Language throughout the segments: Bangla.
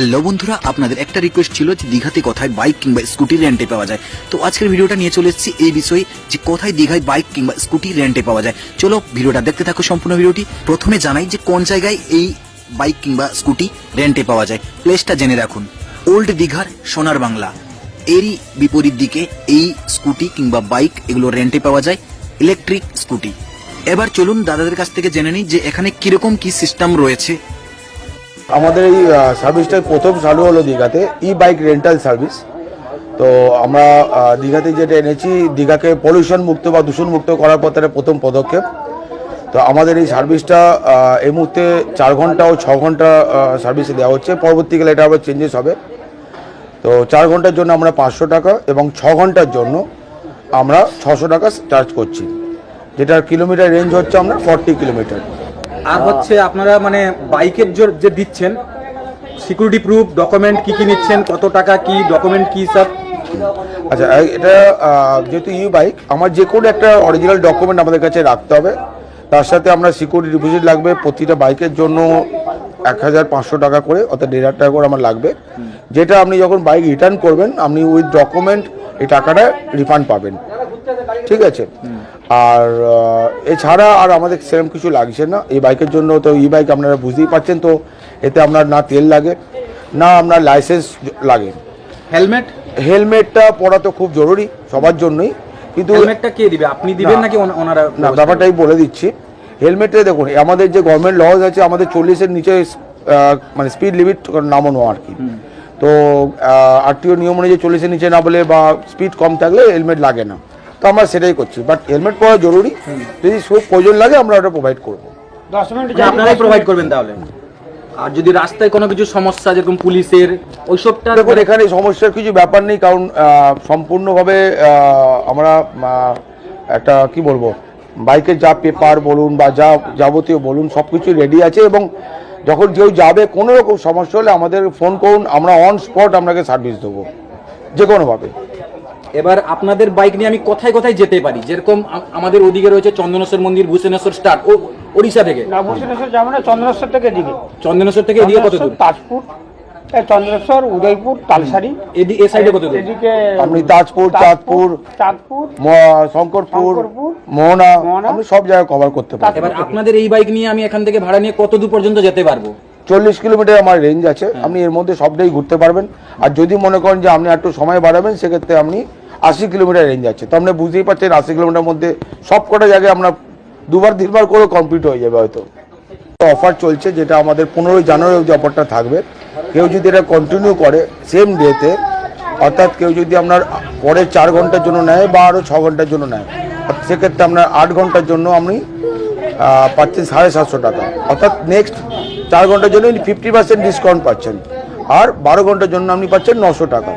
হ্যালো বন্ধুরা, আপনাদের একটা রিকোয়েস্ট ছিল যে দীঘাতে কোথায় বাইক কিংবা স্কুটি রেন্টে পাওয়া যায়। তো আজকের ভিডিওটা নিয়ে চলে এসেছি এই বিষয়ে যে কোথায় দীঘায় বাইক কিংবা স্কুটি রেন্টে পাওয়া যায়। চলো ভিডিওটা দেখতে থাকো সম্পূর্ণ ভিডিওটি। প্রথমে জানাই যে কোন জায়গায় এই বাইক কিংবা স্কুটি রেন্টে পাওয়া যায়। প্লেসটা জেনে রাখুন। ওল্ড দীঘার সোনার বাংলা। এরই বিপরীত দিকে এই স্কুটি কিংবা বাইক এগুলো রেন্টে পাওয়া যায়। ইলেকট্রিক স্কুটি এবার চলুন দাদাদের কাছ থেকে জেনে নিই যে এখানে কীরকম কি সিস্টেম রয়েছে। আমাদের এই সার্ভিসটা প্রথম চালু হলো দীঘাতে ই বাইক রেন্টাল সার্ভিস তো আমরা দীঘাতে যেটা এনেছি, দীঘাকে পলিউশন মুক্ত বা দূষণ মুক্ত করার পথে প্রথম পদক্ষেপ। তো আমাদের এই সার্ভিসটা এই মুহূর্তে চার ঘণ্টা ও ছ ঘণ্টা সার্ভিসে দেওয়া হচ্ছে। পরবর্তীকালে এটা আবার চেঞ্জেস হবে। তো চার ঘণ্টার জন্য আমরা পাঁচশো টাকা এবং ছ ঘণ্টার জন্য আমরা ছশো টাকা চার্জ করছি। যেটার কিলোমিটার রেঞ্জ হচ্ছে আমরা ফর্টি কিলোমিটার আর হচ্ছে আপনারা মানে বাইকের যে দিচ্ছেন সিকিউরিটি প্রুফ ডকুমেন্ট কি কি নিচ্ছেন, কত টাকা কি ডকুমেন্ট কি সব? আচ্ছা এটা যেহেতু ইউ বাইক আমার যে কোনো একটা অরিজিনাল ডকুমেন্ট আমাদের কাছে রাখতে হবে। তার সাথে আমরা সিকিউরিটি ডিপোজিট লাগবে, প্রতিটা বাইকের জন্য এক হাজার পাঁচশো টাকা করে, অর্থাৎ দেড় হাজার টাকা করে আমার লাগবে। যেটা আপনি যখন বাইক রিটার্ন করবেন, আপনি উইথ ডকুমেন্ট এই টাকাটা রিফান্ড পাবেন। ঠিক আছে। আর এছাড়া আর আমাদের সেরকম কিছু লাগছে না। এই বাইকের জন্য তো ই বাইক আপনারা বুঝতেই পারছেন তো এতে আপনার না তেল লাগে না আপনার লাইসেন্স লাগে। হেলমেট হেলমেটটা পরা তো খুব জরুরি সবার জন্যই। কিন্তু হেলমেটটা কে দিবে? আপনি দিবেন নাকি ওনারা না ব্যাপারটা আমি বলে দিচ্ছি। হেলমেটে দেখুন আমাদের যে গভর্নমেন্ট লজ আছে আমাদের চল্লিশের নিচে মানে স্পিড লিমিট নামানো আর কি। তো আরটিও নিয়ম অনুযায়ী চল্লিশের নিচে না বলে বা স্পিড কম থাকলে হেলমেট লাগে না। তো আমরা সেটাই করছি। বাট হেলমেট পরা জরুরি। যদি খুব প্রয়োজন লাগে আমরা ওটা প্রোভাইড করব। মানে আপনারাই প্রোভাইড করবেন তাহলে। আর যদি রাস্তায় কোনো কিছু সমস্যা যেরকম পুলিশের ওইসবটা দেখুন এখানে সমস্যার কিছু ব্যাপার নেই কারণ সম্পূর্ণভাবে আমরা একটা কি বলব বাইকের যা পেপার বলুন বা যা যাবতীয় বলুন সব কিছু রেডি আছে এবং যখন কেউ যাবে কোনো রকম সমস্যা হলে আমাদের ফোন করুন আমরা অন স্পট আপনাকে সার্ভিস দেবো। যে কোনোভাবে এবার আপনাদের বাইক নিয়ে আমি কোথায় কোথায় যেতে পারি? যেরকম আমাদের ওদিকে রয়েছে চন্দনেশ্বর মন্দির ভূষণেশ্বর স্টার্ট ও ওড়িশা থেকে? না ভূষণেশ্বর যাব না চন্দ্রেশ্বর থেকে দিকে চন্দনেশ্বর থেকে এদিকে কত দূর? তাজপুর চন্দ্রেশ্বর উদয়পুর তালসারি। এদি এ সাইডে কত দূর? এদিকে আপনি তাজপুর চাঁদপুর চাঁদপুর শঙ্করপুর মোহনা আপনি সব জায়গায় কভার করতে পারবেন। এবার আপনাদের এই বাইক নিয়ে আমি এখান থেকে ভাড়া নিয়ে কত দূর পর্যন্ত যেতে পারব? চল্লিশ কিলোমিটার আমার রেঞ্জ আছে। আপনি এর মধ্যে সবটাই ঘুরতে পারবেন। আর যদি মনে করেন যে আপনি একটু সময় বাড়াবেন সেক্ষেত্রে আপনি আশি কিলোমিটার রেঞ্জ আছে। তো আপনি বুঝতেই পারছেন, আশি কিলোমিটার মধ্যে সব কটা জায়গায় আমরা দুবার, তিনবার করে কমপ্লিট হয়ে যাবে হয়তো। অফার চলছে যেটা আমাদের পনেরোই জানুয়ারি অবধি অফারটা থাকবে। কেউ যদি এটা কন্টিনিউ করে সেম ডেতে অর্থাৎ কেউ যদি আপনার পরে চার ঘণ্টার জন্য নেয় বা আরও ছ ঘণ্টার জন্য নেয়, সেক্ষেত্রে আপনার আট ঘণ্টার জন্য আপনি পাচ্ছেন সাড়ে সাতশো টাকা। অর্থাৎ নেক্সট চার ঘণ্টার জন্য ফিফটি পার্সেন্ট ডিসকাউন্ট পাচ্ছেন। আর বারো ঘণ্টার জন্য আপনি পাচ্ছেন নশো টাকা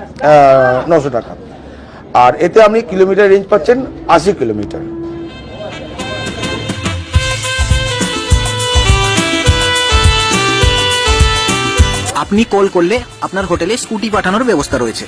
নশো টাকা। আর এতে আপনি কিলোমিটার রেঞ্জ পাচ্ছেন আশি কিলোমিটার। আপনি কল করলে আপনার হোটেলে স্কুটি পাঠানোর ব্যবস্থা রয়েছে।